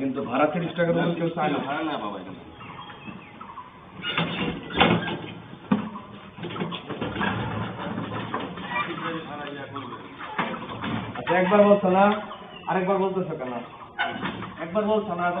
কিন্তু ভাড়া তিরিশ টাকা ভাড়া না বাবা আচ্ছা একবার বলছো না? আরেকবার বলতেছো কেন? একবার বলছো না তো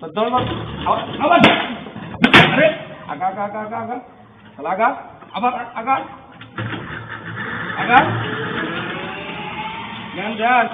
तो दोनों अवर अरे, आगा आगा आगा आगा आगा। चला आगा। अवर आगा आगा। ज्ञान ध्यान